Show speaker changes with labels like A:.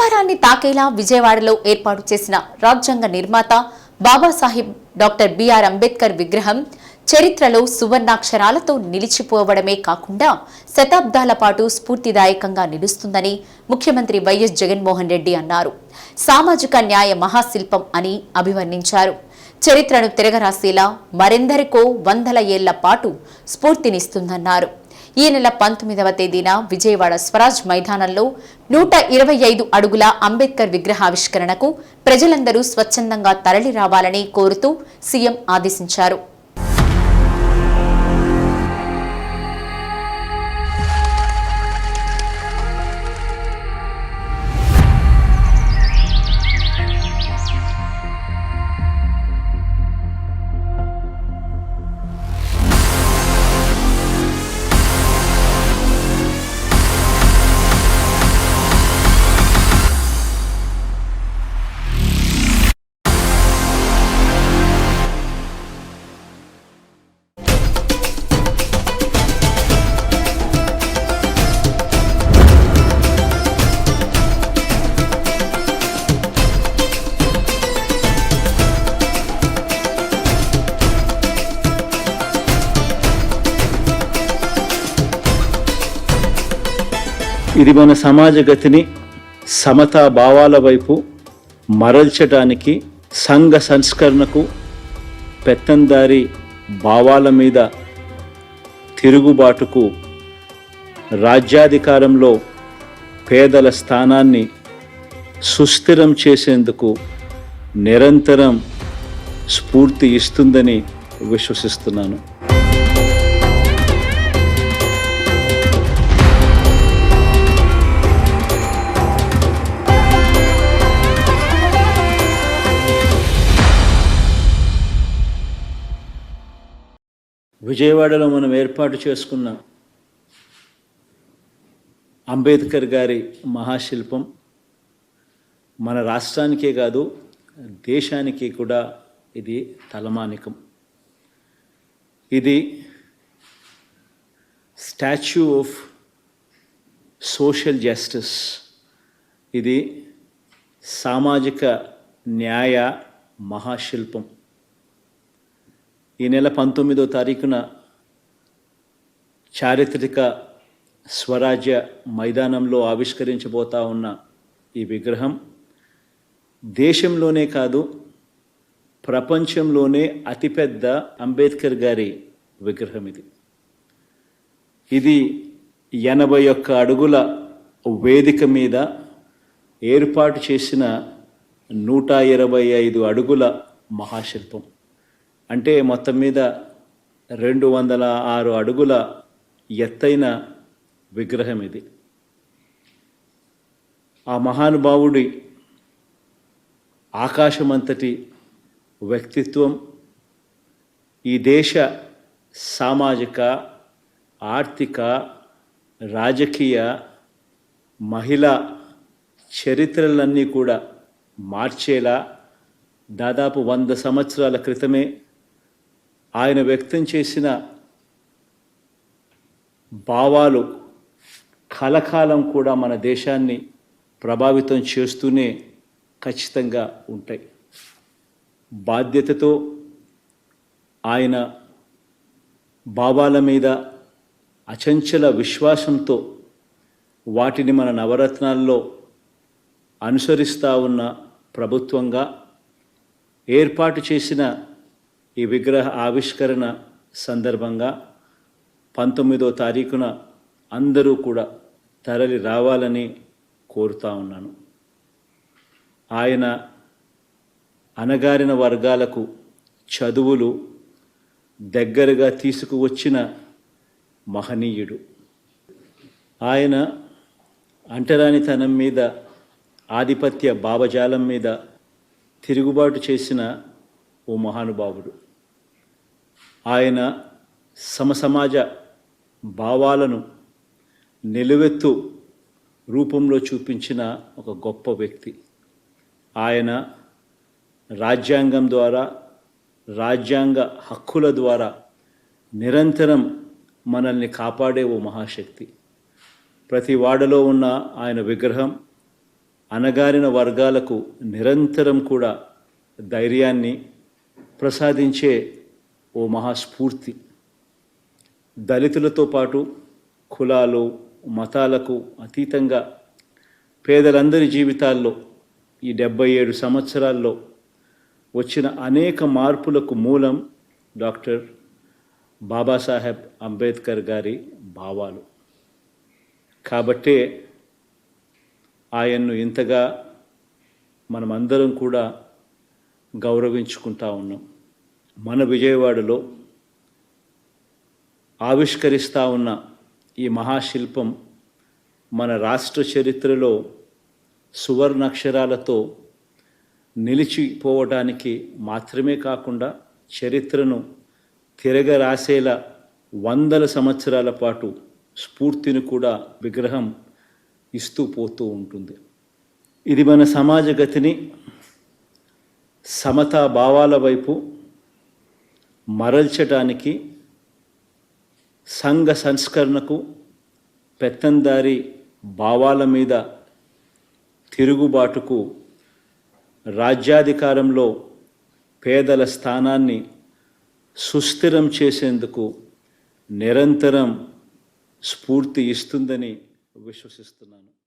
A: అంబరాన్ని తాకేలా విజయవాడలో ఏర్పాటు చేసిన రాజ్యాంగ నిర్మాత బాబాసాహెబ్ డాక్టర్ బిఆర్ అంబేద్కర్ విగ్రహం చరిత్రలో సువర్ణాక్షరాలతో నిలిచిపోవడమే కాకుండా శతాబ్దాల పాటు స్ఫూర్తిదాయకంగా నిలుస్తుందని ముఖ్యమంత్రి వైఎస్ జగన్మోహన్ రెడ్డి అన్నారు. సామాజిక న్యాయ మహాశిల్పం అని అభివర్ణించారు. చరిత్రను తిరగరాసేలా మరెందరికో వందల ఏళ్ళ పాటు స్ఫూర్తినిస్తుందన్నారు. ఈ నెల పంతొమ్మిదవ తేదీన విజయవాడ స్వరాజ్ మైదానంలో నూట ఇరవై ఐదు అడుగుల అంబేద్కర్ విగ్రహావిష్కరణకు ప్రజలందరూ స్వచ్ఛందంగా తరలి రావాలని కోరుతూ సీఎం ఆదేశించారు.
B: ఇది మన సమాజ గతిని సమతా భావాల వైపు మరల్చడానికి సంఘ సంస్కరణకు పెత్తందారి భావాల మీద తిరుగుబాటుకు రాజ్యాధికారంలో పేదల స్థానాన్ని సుస్థిరం చేసేందుకు నిరంతరం స్ఫూర్తి ఇస్తుందని విశ్వసిస్తున్నాను. విజయవాడలో మనం ఏర్పాటు చేసుకున్న అంబేద్కర్ గారి మహాశిల్పం మన రాష్ట్రానికే కాదు దేశానికి కూడా ఇది తలమానికం. ఇది స్టాచ్యూ ఆఫ్ సోషల్ జస్టిస్. ఇది సామాజిక న్యాయ మహాశిల్పం. ఈ నెల పంతొమ్మిదో తారీఖున చారిత్రక స్వరాజ్య మైదానంలో ఆవిష్కరించబోతా ఉన్న ఈ విగ్రహం దేశంలోనే కాదు ప్రపంచంలోనే అతిపెద్ద అంబేద్కర్ గారి విగ్రహం ఇది. ఇది ఎనభై ఒక్క అడుగుల వేదిక మీద ఏర్పాటు చేసిన నూట ఇరవై ఐదు అడుగుల మహాశిల్పం. అంటే మొత్తం మీద రెండు వందల ఆరు అడుగుల ఎత్తైన విగ్రహం ఇది. ఆ మహానుభావుడి ఆకాశమంతటి వ్యక్తిత్వం ఈ దేశ సామాజిక ఆర్థిక రాజకీయ మహిళా చరిత్రలన్నీ కూడా మార్చేలా దాదాపు వంద సంవత్సరాల క్రితమే ఆయన వ్యక్తం చేసిన భావాలు కలకాలం కూడా మన దేశాన్ని ప్రభావితం చేస్తూనే ఖచ్చితంగా ఉంటాయి. బాధ్యతతో ఆయన భావాల మీద అచంచల విశ్వాసంతో వాటిని మన నవరత్నాల్లో అనుసరిస్తూ ఉన్న ప్రభుత్వంగా ఏర్పాటు చేసిన ఈ విగ్రహ ఆవిష్కరణ సందర్భంగా పంతొమ్మిదో తారీఖున అందరూ కూడా తరలి రావాలని కోరుతా ఉన్నాను. ఆయన అణగారిన వర్గాలకు చదువులు దగ్గరగా తీసుకువచ్చిన మహనీయుడు. ఆయన అంటరానితనం మీద ఆధిపత్య భావజాలం మీద తిరుగుబాటు చేసిన ఓ మహానుభావుడు. ఆయన సమసమాజ భావాలను నిలువెత్తు రూపంలో చూపించిన ఒక గొప్ప వ్యక్తి. ఆయన రాజ్యాంగం ద్వారా రాజ్యాంగ హక్కుల ద్వారా నిరంతరం మనల్ని కాపాడే ఓ మహాశక్తి. ప్రతి వాడలో ఉన్న ఆయన విగ్రహం అణగారిన వర్గాలకు నిరంతరం కూడా ధైర్యాన్ని ప్రసాదించే ఓ మహాస్ఫూర్తి. దళితులతో పాటు కులాలు మతాలకు అతీతంగా పేదలందరి జీవితాల్లో ఈ డెబ్బై ఏడు సంవత్సరాల్లో వచ్చిన అనేక మార్పులకు మూలం డాక్టర్ బాబాసాహెబ్ అంబేద్కర్ గారి భావాలు. కాబట్టే ఆయన్ను ఇంతగా మనమందరం కూడా గౌరవించుకుంటా ఉన్నాం. మన విజయవాడలో ఆవిష్కరిస్తూ ఉన్న ఈ మహాశిల్పం మన రాష్ట్ర చరిత్రలో సువర్ణాక్షరాలతో నిలిచిపోవడానికి మాత్రమే కాకుండా చరిత్రను తిరగరాసేలా వందల సంవత్సరాల పాటు స్ఫూర్తిని కూడా విగ్రహం ఇస్తూ పోతూ ఉంటుంది. ఇది మన సమాజ గతిని సమతా భావాల వైపు మరల్చడానికి సంఘ సంస్కరణకు పెత్తందారి భావాల మీద తిరుగుబాటుకు రాజ్యాధికారంలో పేదల స్థానాన్ని సుస్థిరం చేసేందుకు నిరంతరం స్ఫూర్తి ఇస్తుందని విశ్వసిస్తున్నాను.